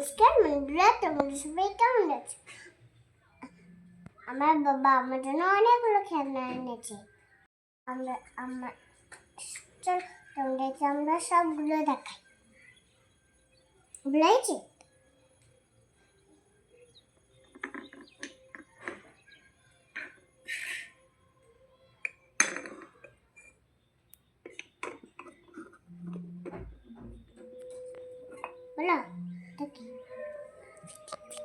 নমস্কার বন্ধুরা তোমরা সবাই কেমন আছো আমার বাবা আমার জন্য অনেকগুলো খেলনা এনেছে। আমরা, আমার, চল তোমাদেরকে আমরা সবগুলো দেখাই। বুঝাইছি বলো।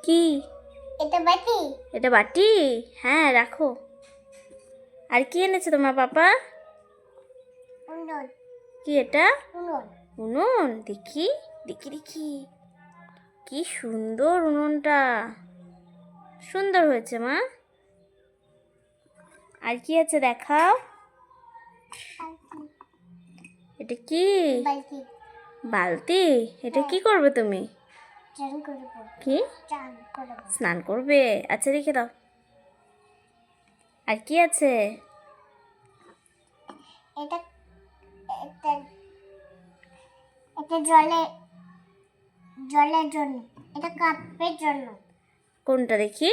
কি? এটা বাটি। এটা বাটি? হ্যাঁ রাখো। আর কি এনেছে তোমার পাপা? কি এটা? উনুন। দেখি দেখি দেখি। কি সুন্দর উনুনটা। সুন্দর হয়েছে মা। আর কি আছে দেখাও। এটা কি? বালতি। এটা কি করবে তুমি? কি? স্নান করবে? আচ্ছা রেখে দাও। আর কি আছে? এটা এটা এটা জলে জলের জন্য। এটা কাপের জন্য। কোনটা দেখি?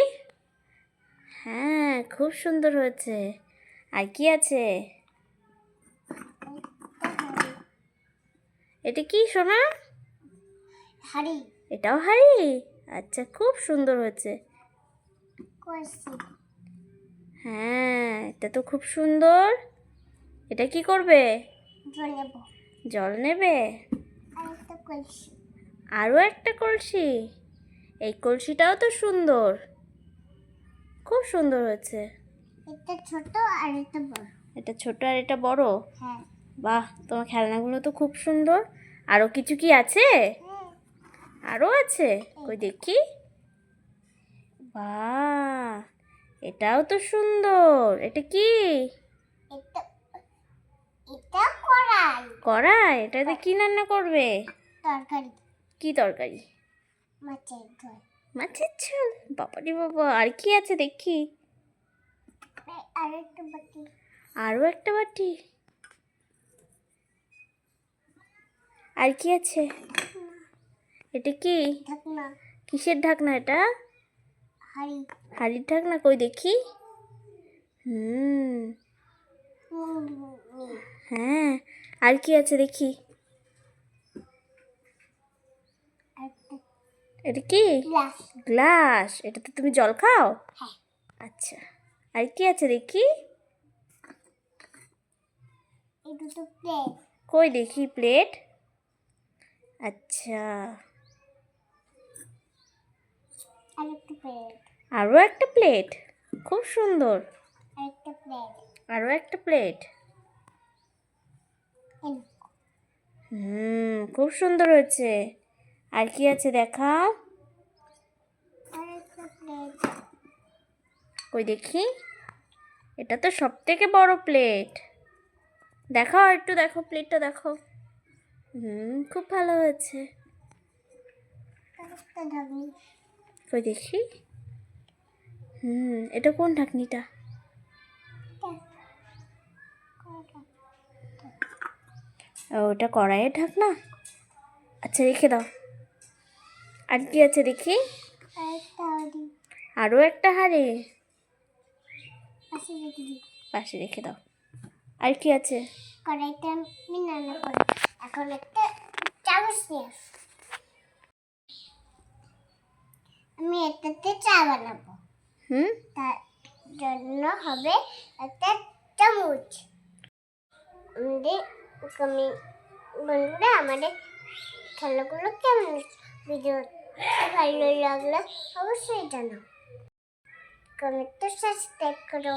হ্যাঁ খুব সুন্দর হয়েছে। আর কি আছে? এটা কি সোনা? হাড়ি। এটাও হাড়ি? আচ্ছা খুব সুন্দর হয়েছে। হ্যাঁ এটা তো খুব সুন্দর। এটা কি করবে? জল নেবে। আরও একটা কলসি? এই কলসিটাও তো সুন্দর। খুব সুন্দর হয়েছে। এটা ছোট আর এটা বড়। এটা ছোট আর এটা বড়? হ্যাঁ। বাহ তোমার খেলনাগুলো তো খুব সুন্দর। আরও কিছু কি আছে? আরও আছে? কই দেখি। বাহ এটাও তো সুন্দর। এটা কি? কড়াই। এটাতে কি রান্না করবে? তরকারি। কি তরকারি? মাছের ঝোল। মাছের ঝোল? বাবারি বাবা আর কি আছে দেখি। আর একটা বাটি। আর কি আছে? এটা কি? ঢাকনা। কিসের ঢাকনা এটা? হাড়ি। হাড়ির ঢাকনা কই দেখি? হুম। হ্যাঁ আর কি আছে দেখি? এটা কি? গ্লাস। এটাতে তুমি জল খাও? হ্যাঁ। আচ্ছা আর কি আছে দেখি? কই দেখি প্লেট? আচ্ছা আর একটা প্লেট আরও একটা প্লেট খুব সুন্দর। আর একটা প্লেট আরও একটা প্লেট হুম খুব সুন্দর হয়েছে। আর কি আছে দেখাও? কই দেখি? এটা তো সব থেকে বড় প্লেট দেখাও একটু দেখো প্লেটটা দেখো। হুম খুব ভালো হয়েছে। কই দেখি। হুম, এটা কোন ঢাকনিটা? ওটা কড়াইয়ের ঢাকনা? আচ্ছা রেখে দাও। আর কি আছে দেখি? আরও একটা হাড়ি। পাশে রেখে দাও। আর কি আছে? এখন একটা চামচ নিয়ে আমি এটাতে চা বানাবো। হুম? তার জন্য হবে একটা চামচ। আমাদের কমি বন্ধুরা আমাদের খেলাগুলো কেমন ভিডিও ভালো লাগলে অবশ্যই জানাও। কমেন্ট সাবস্ক্রাইব করো।